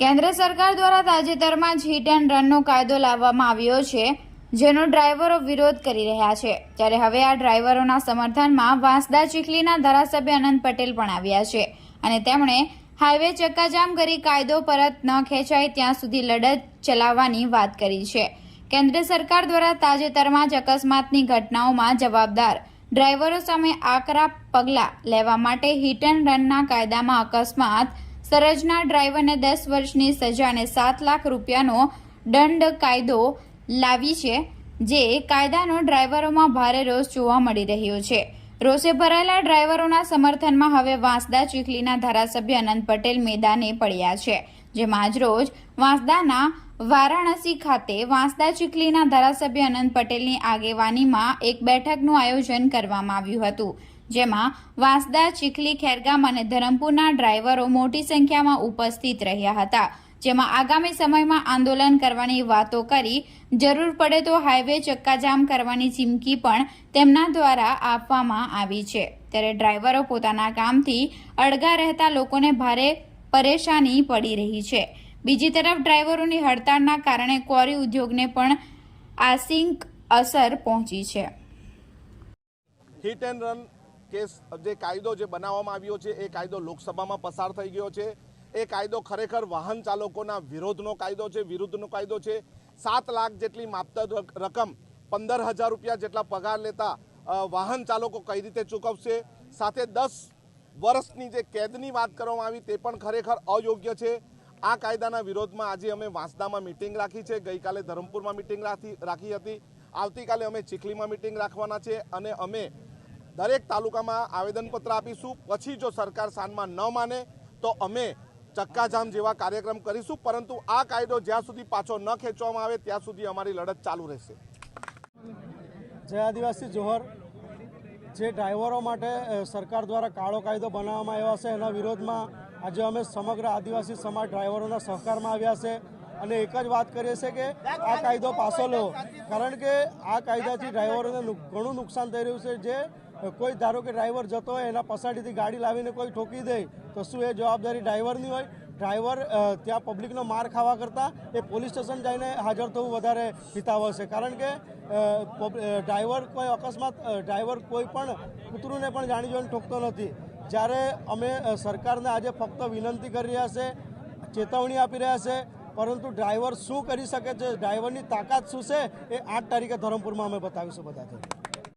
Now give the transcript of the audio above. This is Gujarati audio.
કેન્દ્ર સરકાર દ્વારા તાજેતરમાં જ હિટ એન્ડ રનનો કાયદો લાવવામાં આવ્યો છે, જેનો ડ્રાઈવરો વિરોધ કરી રહ્યા છે. ત્યારે હવે આ ડ્રાઈવરોના સમર્થનમાં વાંસદા ચીખલીના ધારાસભ્ય અનંત પટેલ પણ આવ્યા છે અને તેમણે હાઈવે ચક્કાજામ કરી કાયદો પરત ન ખેંચાય ત્યાં સુધી લડત ચલાવવાની વાત કરી છે. કેન્દ્ર સરકાર દ્વારા તાજેતરમાં જ અકસ્માતની ઘટનાઓમાં જવાબદાર ડ્રાઈવરો સામે આકરા પગલાં લેવા માટે હિટ એન્ડ રનના કાયદામાં અકસ્માત સર્જનાર ડ્રાઈવરને દસ વર્ષની સજા અને સાત લાખ રૂપિયાનો દંડ કાયદો લાવી છે, જે કાયદાનો ડ્રાઈવરોમાં ભારે રોષ જોવા મળી રહ્યો છે. રોષે ભરાયેલા ડ્રાઈવરોના સમર્થનમાં હવે વાંસદા ચીખલીના ધારાસભ્ય અનંત પટેલ મેદાને પડ્યા છે, જેમાં આજરોજ વાંસદાના વારાણસી ખાતે વાંસદા ચીખલીના ધારાસભ્ય અનંત પટેલની આગેવાનીમાં એક બેઠકનું આયોજન કરવામાં આવ્યું હતું. જેમાં વાંસદા, ચીખલી, ખેરગામ અને ધરમપુરના ડ્રાઈવરો મોટી સંખ્યામાં ઉપસ્થિત રહ્યા હતા, જેમાં આગામી સમયમાં આંદોલન કરવાની વાતો કરી, જરૂર પડે તો હાઈવે ચક્કાજામ કરવાની ચીમકી પણ તેમના દ્વારા આપવામાં આવી છે. ત્યારે ડ્રાઈવરો પોતાના કામથી અડગા રહેતા લોકોને ભારે પરેશાની પડી રહી છે. બીજી તરફ ડ્રાઈવરોની હડતાળના કારણે ક્વોરી ઉદ્યોગને પણ આસિંક અસર પહોંચી છે. હિટ એન્ડ રન કેસ જે કાયદો જે બનાવવામાં આવ્યો છે, એ કાયદો લોકસભામાં પસાર થઈ ગયો છે. એ કાયદો ખરેખર વાહન ચાલકોના વિરોધનો કાયદો છે, વિરુદ્ધનો કાયદો છે. સાત લાખ જેટલી માપતર રક- રકમ પંદર હજાર રૂપિયા જેટલા પગાર લેતા વાહન ચાલકો કઈ રીતે ચૂકવશે? સાથે દસ વર્ષની જે કેદની વાત કરવામાં આવી તે પણ ખરેખર અયોગ્ય છે. આ કાયદાના વિરોધમાં આજે અમે વાંસદામાં મિટિંગ રાખી છે. ગઈકાલે ધરમપુરમાં મિટિંગ રાખી હતી. આવતીકાલે અમે ચીખલીમાં મિટિંગ રાખવાના છે અને અમે દરેક તાલુકામાં આવેદનપત્ર આપીશું. પછી જો સરકાર સાનમાં ન માને, તો અમે ચક્કાજામ જેવા કાર્યક્રમ કરીશું. પરંતુ આ કાયદો જ્યાં સુધી પાછો ન ખેંચવામાં આવે, ત્યાં સુધી અમારી લડત ચાલુ રહેશે. જય આદિવાસી જોહર. જે ડ્રાઈવરો માટે સરકાર દ્વારા કાળો કાયદો બનાવવામાં આવ્યો છે એના વિરોધમાં આજે અમે સમગ્ર આદિવાસી સમાજ ડ્રાઈવરોના સહકારમાં આવ્યા છે. અને એક જ વાત કરીએ છીએ કે આ કાયદો પાછો લો. કારણ કે આ કાયદાથી ડ્રાઈવરોને ઘણું નુકસાન થઈ રહ્યું છે. જે કોઈ ધારો કે ડ્રાઈવર જતો હોય, એના પછાડીથી ગાડી લાવીને કોઈ ઠોકી દે, તો શું એ જવાબદારી ડ્રાઈવરની હોય? ડ્રાઈવર ત્યાં પબ્લિકનો માર ખાવા કરતાં એ પોલીસ સ્ટેશન જઈને હાજર થવું વધારે હિતાવહ છે. કારણ કે ડ્રાઈવર કોઈ અકસ્માત ડ્રાઈવર કોઈ પણ કૂતરુંને પણ જાણી જોઈને ઠોકતો નથી. જ્યારે અમે સરકારને આજે ફક્ત વિનંતી કરી રહ્યા છે, ચેતવણી આપી રહ્યા છે, પરંતુ ડ્રાઈવર શું કરી શકે છે, ડ્રાઈવરની તાકાત શું છે, એ આઠ તારીખે ધરમપુરમાં અમે બતાવીશું બધાથી